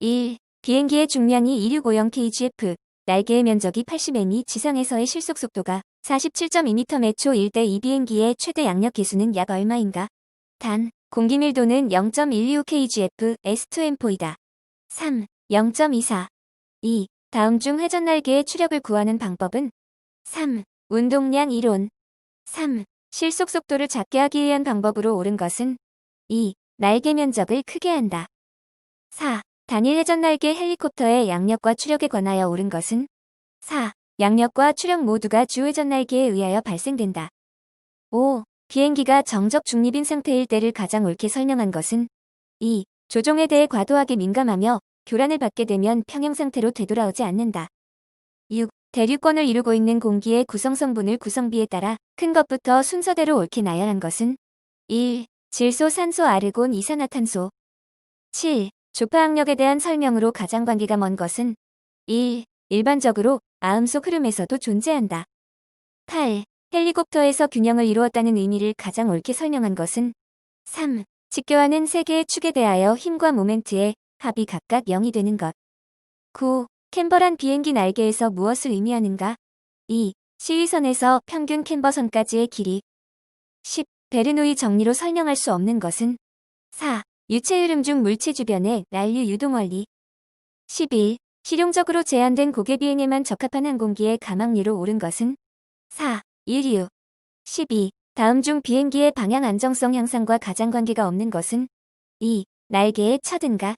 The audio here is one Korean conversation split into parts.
1. 비행기의 중량이 265kgf, 날개의 면적이 80m, 지상에서의 실속 속도가 47.2m 초 1대 2 비행기의 최대 양력 기수는 약 얼마인가? 단, 공기 밀도는 0.125kgf, S2M4이다. 3. 0.24. 2. 다음 중 회전 날개의 추력을 구하는 방법은 3. 운동량 이론 3. 실속 속도를 작게 하기 위한 방법으로 옳은 것은 2. 날개 면적을 크게 한다. 4. 단일 회전 날개 헬리콥터의 양력과 추력에 관하여 옳은 것은 4. 양력과 추력 모두가 주 회전 날개에 의하여 발생된다. 5. 비행기가 정적 중립인 상태일 때를 가장 옳게 설명한 것은 2. 조종에 대해 과도하게 민감하며 교란을 받게 되면 평형 상태로 되돌아오지 않는다. 6. 대류권을 이루고 있는 공기의 구성 성분을 구성비에 따라 큰 것부터 순서대로 옳게 나열한 것은 1. 질소, 산소, 아르곤, 이산화탄소 7. 조파항력에 대한 설명으로 가장 관계가 먼 것은 1. 일반적으로 마음속 흐름에서도 존재한다. 8. 헬리콥터에서 균형을 이루었다는 의미를 가장 옳게 설명한 것은 3. 직교하는 세 개의 축에 대하여 힘과 모멘트의 합이 각각 0이 되는 것. 9. 캠버란 비행기 날개에서 무엇을 의미하는가? 2. 시위선에서 평균 캠버선까지의 길이 10. 베르노이 정리로 설명할 수 없는 것은 4. 유체 흐름 중 물체 주변의 난류 유동 원리 11. 실용적으로 제한된 고개 비행에만 적합한 항공기의 가망리로 오른 것은 4. 인류 12. 다음 중 비행기의 방향 안정성 향상과 가장 관계가 없는 것은 2. 날개의 차든가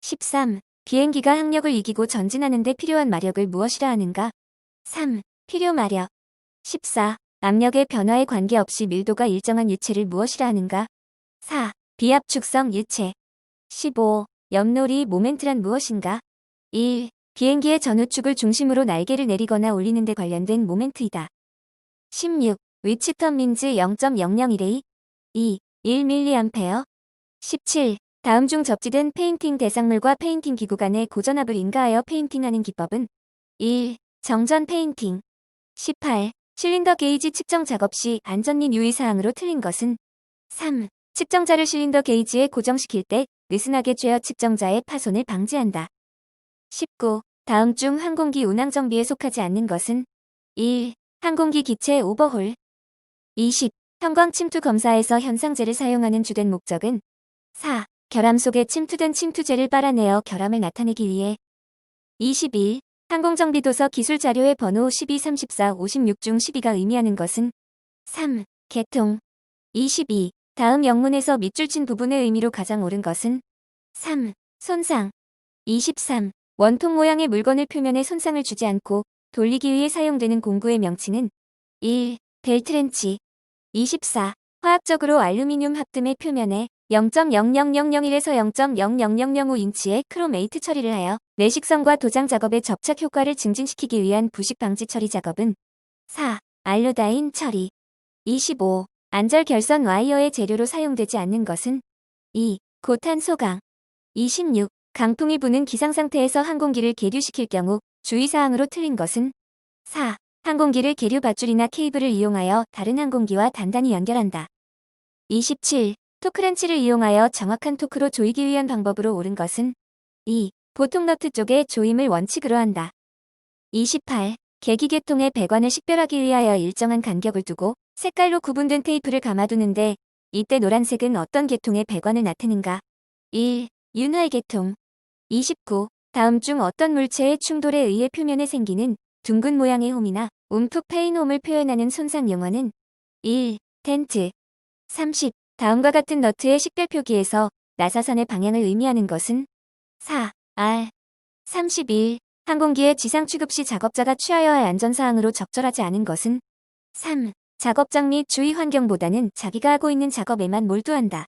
13. 비행기가 항력을 이기고 전진하는 데 필요한 마력을 무엇이라 하는가? 3. 필요 마력 14. 압력의 변화에 관계없이 밀도가 일정한 유체를 무엇이라 하는가? 4. 비압축성 유체 15. 옆놀이 모멘트란 무엇인가? 1. 비행기의 전우축을 중심으로 날개를 내리거나 올리는 데 관련된 모멘트이다. 16. 위치터 민즈 0.001A 2. 1mA 17. 다음 중 접지된 페인팅 대상물과 페인팅 기구 간의 고전압을 인가하여 페인팅하는 기법은 1. 정전 페인팅 18. 실린더 게이지 측정 작업 시 안전 및 유의사항으로 틀린 것은 3. 측정자를 실린더 게이지에 고정시킬 때 느슨하게 쬐어 측정자의 파손을 방지한다. 19. 다음 중 항공기 운항 정비에 속하지 않는 것은 1. 항공기 기체 오버홀 20. 형광 침투 검사에서 현상제를 사용하는 주된 목적은 4. 결함 속에 침투된 침투제를 빨아내어 결함을 나타내기 위해 21. 항공정비도서 기술 자료의 번호 12, 34, 56 중 12가 의미하는 것은 3. 개통 22. 다음 영문에서 밑줄 친 부분의 의미로 가장 옳은 것은 3. 손상 23. 원통 모양의 물건을 표면에 손상을 주지 않고 돌리기 위해 사용되는 공구의 명칭은 1. 벨트렌치 24. 화학적으로 알루미늄 합금의 표면에 0.00001에서 0.00005인치의 크로메이트 처리를 하여 내식성과 도장 작업의 접착 효과를 증진시키기 위한 부식 방지 처리 작업은 4. 알루다인 처리 25. 안절 결선 와이어의 재료로 사용되지 않는 것은 2. 고탄 소강 26. 강풍이 부는 기상 상태에서 항공기를 계류시킬 경우 주의사항으로 틀린 것은 4. 항공기를 계류 밧줄이나 케이블을 이용하여 다른 항공기와 단단히 연결한다. 27. 토크렌치를 이용하여 정확한 토크로 조이기 위한 방법으로 옳은 것은 2. 보통 너트 쪽에 조임을 원칙으로 한다. 28. 계기계통의 배관을 식별하기 위하여 일정한 간격을 두고 색깔로 구분된 테이프를 감아두는데 이때 노란색은 어떤 계통의 배관을 나타내는가? 1. 윤활 계통 29. 다음 중 어떤 물체의 충돌에 의해 표면에 생기는 둥근 모양의 홈이나 움푹 패인 홈을 표현하는 손상 용어는 1. 텐트 30. 다음과 같은 너트의 식별 표기에서 나사선의 방향을 의미하는 것은 4. R 31. 항공기의 지상 취급 시 작업자가 취하여야 할 안전사항으로 적절하지 않은 것은 3. 작업장 및 주위 환경보다는 자기가 하고 있는 작업에만 몰두한다.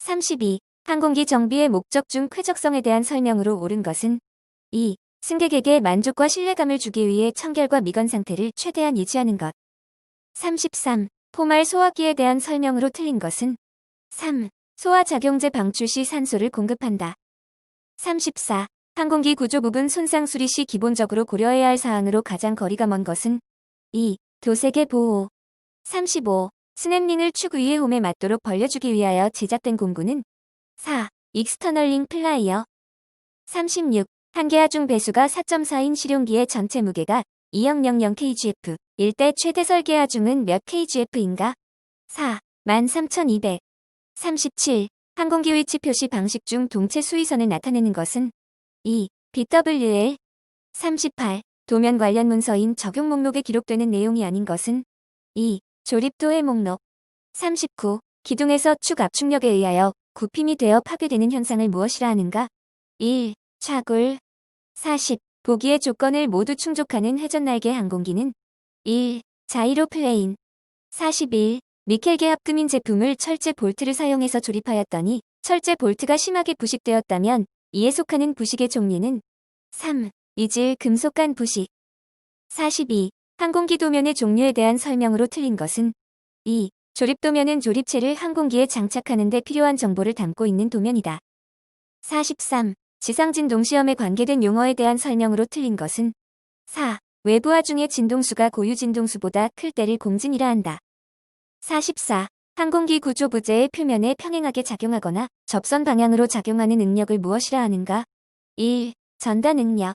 32. 항공기 정비의 목적 중 쾌적성에 대한 설명으로 옳은 것은 2. 승객에게 만족과 신뢰감을 주기 위해 청결과 미건 상태를 최대한 유지하는 것. 33. 포말 소화기에 대한 설명으로 틀린 것은 3. 소화작용제 방출 시 산소를 공급한다. 34. 항공기 구조 부분 손상 수리 시 기본적으로 고려해야 할 사항으로 가장 거리가 먼 것은 2. 도색의 보호 35. 스냅링을 축 위의 홈에 맞도록 벌려주기 위하여 제작된 공구는 4. 익스터널링 플라이어 36. 한계하중 배수가 4.4인 실용기의 전체 무게가 2000kgf. 일때 최대 설계하중은 몇 kgf인가? 4. 13200. 37. 항공기 위치 표시 방식 중 동체 수위선을 나타내는 것은 2. BWL. 38. 도면 관련 문서인 적용 목록에 기록되는 내용이 아닌 것은 2. 조립도의 목록. 39. 기둥에서 축 압축력에 의하여 굽힘이 되어 파괴되는 현상을 무엇이라 하는가? 1. 차굴 40. 보기의 조건을 모두 충족하는 회전날개 항공기는 1. 자이로플레인 41. 니켈계 합금인 제품을 철제 볼트를 사용해서 조립하였더니 철제 볼트가 심하게 부식되었다면 이에 속하는 부식의 종류는 3. 이질 금속간 부식 42. 항공기 도면의 종류에 대한 설명으로 틀린 것은 2. 조립 도면은 조립체를 항공기에 장착하는 데 필요한 정보를 담고 있는 도면이다. 43. 지상진 동 시험에 관계된 용어에 대한 설명으로 틀린 것은 4. 외부하 중의 진동수가 고유 진동수보다 클 때를 공진이라 한다. 44. 항공기 구조 부재의 표면에 평행하게 작용하거나 접선 방향으로 작용하는 능력을 무엇이라 하는가? 1. 전단 능력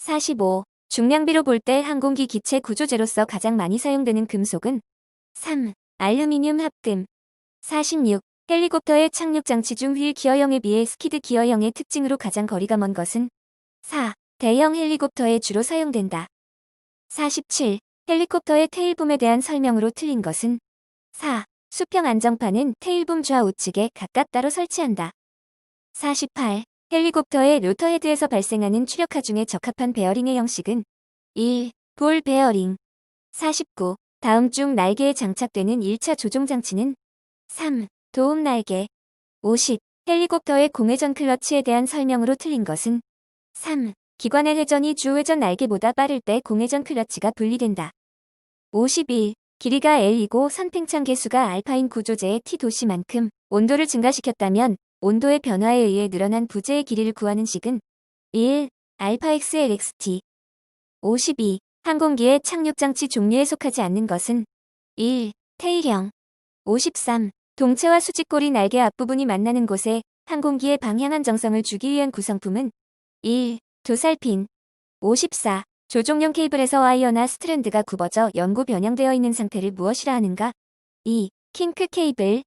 45. 중량비로 볼 때 항공기 기체 구조재로서 가장 많이 사용되는 금속은 3. 알루미늄 합금 46. 헬리콥터의 착륙 장치 중 휠 기어형에 비해 스키드 기어형의 특징으로 가장 거리가 먼 것은 4. 대형 헬리콥터에 주로 사용된다. 47. 헬리콥터의 테일붐에 대한 설명으로 틀린 것은 4. 수평 안정판은 테일붐 좌우측에 각각 따로 설치한다. 48. 헬리콥터의 로터 헤드에서 발생하는 추력하 중에 적합한 베어링의 형식은 1. 볼 베어링 49. 다음 중 날개에 장착되는 1차 조종 장치는 3. 도움 날개 50. 헬리콥터의 공회전 클러치에 대한 설명으로 틀린 것은 3. 기관의 회전이 주회전 날개보다 빠를 때 공회전 클러치가 분리된다. 51. 길이가 L이고 선팽창 개수가 알파인 구조재의 T 도시만큼 온도를 증가시켰다면 온도의 변화에 의해 늘어난 부재의 길이를 구하는 식은 1. 알파 XLXT 52. 항공기의 착륙장치 종류에 속하지 않는 것은 1. 테일형 53. 동체와 수직골이 날개 앞부분이 만나는 곳에 항공기의 방향 안정성을 주기 위한 구성품은 1. 도살핀 54. 조종용 케이블에서 와이어나 스트랜드가 굽어져 연고 변형되어 있는 상태를 무엇이라 하는가? 2. 킹크 케이블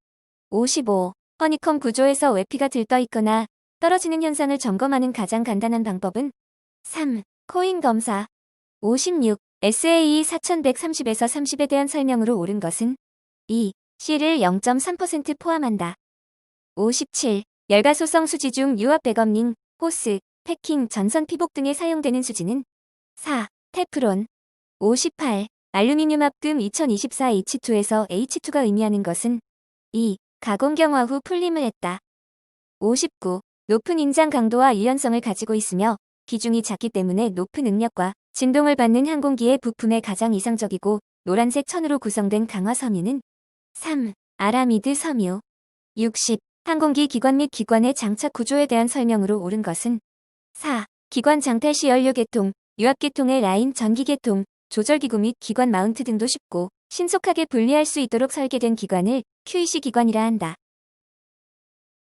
55. 허니컴 구조에서 외피가 들떠 있거나 떨어지는 현상을 점검하는 가장 간단한 방법은 3. 코인 검사 56. SAE 4130에서 30에 대한 설명으로 옳은 것은 2. C를 0.3% 포함한다. 57. 열가소성 수지 중 유압 백업링, 호스, 패킹, 전선 피복 등에 사용되는 수지는 4. 테프론 58. 알루미늄 합금 2024 H2에서 H2가 의미하는 것은 2. 가공 경화 후 풀림을 했다. 59. 높은 인장 강도와 유연성을 가지고 있으며 비중이 작기 때문에 높은 응력과 진동을 받는 항공기의 부품에 가장 이상적이고 노란색 천으로 구성된 강화 섬유는 3. 아라미드 섬유 60. 항공기 기관 및 기관의 장착 구조에 대한 설명으로 옳은 것은 4. 기관 장탈 시 연료 계통, 유압 계통의 라인 전기 계통, 조절기구 및 기관 마운트 등도 쉽고 신속하게 분리할 수 있도록 설계된 기관을 QEC 기관이라 한다.